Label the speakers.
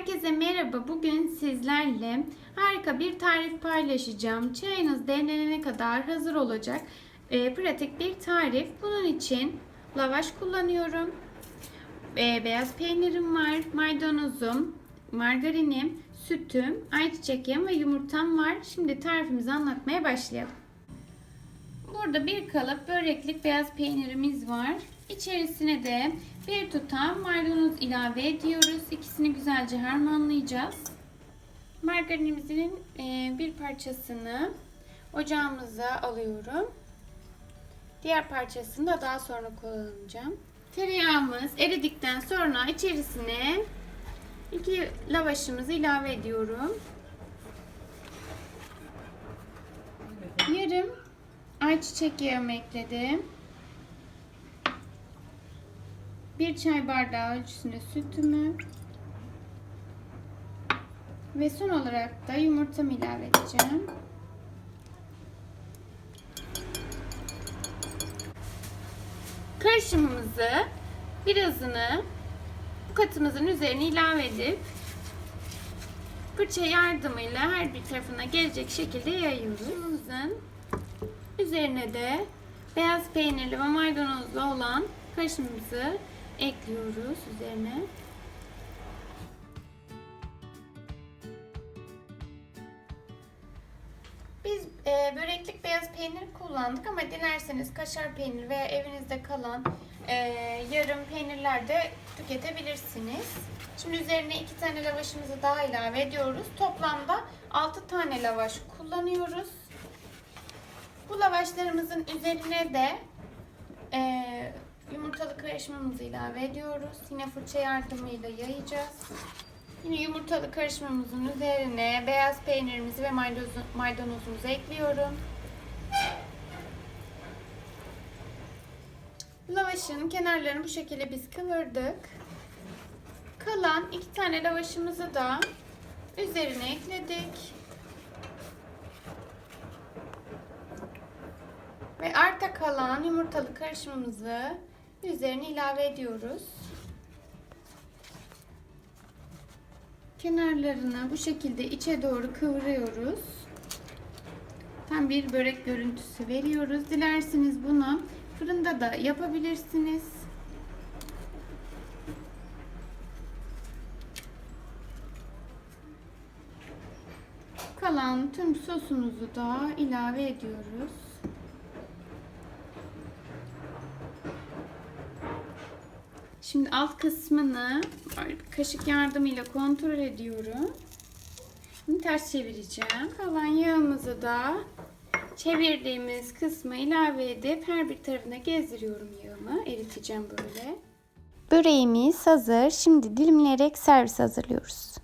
Speaker 1: Herkese merhaba. Bugün sizlerle harika bir tarif paylaşacağım. Çayınız demlenene kadar hazır olacak e, pratik bir tarif. Bunun için lavaş kullanıyorum. E, beyaz peynirim var, maydanozum, margarinim, sütüm, ayçiçek yağım ve yumurtam var. Şimdi tarifimizi anlatmaya başlayalım. Burada bir kalıp böreklik beyaz peynirimiz var. İçerisine de bir tutam maydanoz ilave ediyoruz. İkisini güzelce harmanlayacağız. Margarinimizin e, bir parçasını ocağımıza alıyorum. Diğer parçasını da daha sonra kullanacağım. Tereyağımız eridikten sonra içerisine iki lavaşımızı ilave ediyorum. Yarım ayçiçek yağımı ekledim. Bir çay bardağı ölçüsünde sütümü ve son olarak da yumurtamı ilave edeceğim. Karışımımızı birazını bu katımızın üzerine ilave edip fırça yardımıyla her bir tarafına gelecek şekilde yayıyoruz. Karışımımızın üzerine de beyaz peynirli ve maydanozlu olan karışımımızı ekliyoruz üzerine. Biz e, böreklik beyaz peynir kullandık ama dilerseniz kaşar peynir veya evinizde kalan e, yarım peynirler de tüketebilirsiniz. Şimdi üzerine iki tane lavaşımızı daha ilave ediyoruz. Toplamda 6 tane lavaş kullanıyoruz. Bu lavaşlarımızın üzerine de e, yumurtalı karışımımızı ilave ediyoruz. Yine fırça yardımıyla yayacağız. Yine yumurtalı karışımımızın üzerine beyaz peynirimizi ve maydanozu- maydanozumuzu ekliyorum. Lavaşın kenarlarını bu şekilde biz kıvırdık. Kalan iki tane lavaşımızı da üzerine ekledik. Ve arta kalan yumurtalı karışımımızı üzerine ilave ediyoruz. Kenarlarını bu şekilde içe doğru kıvırıyoruz. Tam bir börek görüntüsü veriyoruz. Dilerseniz bunu fırında da yapabilirsiniz. Kalan tüm sosumuzu da ilave ediyoruz. Şimdi alt kısmını kaşık yardımıyla kontrol ediyorum. Şimdi ters çevireceğim. Kalan yağımızı da çevirdiğimiz kısma ilave edip her bir tarafına gezdiriyorum yağımı. Eriteceğim böyle.
Speaker 2: Böreğimiz hazır. Şimdi dilimleyerek servis hazırlıyoruz.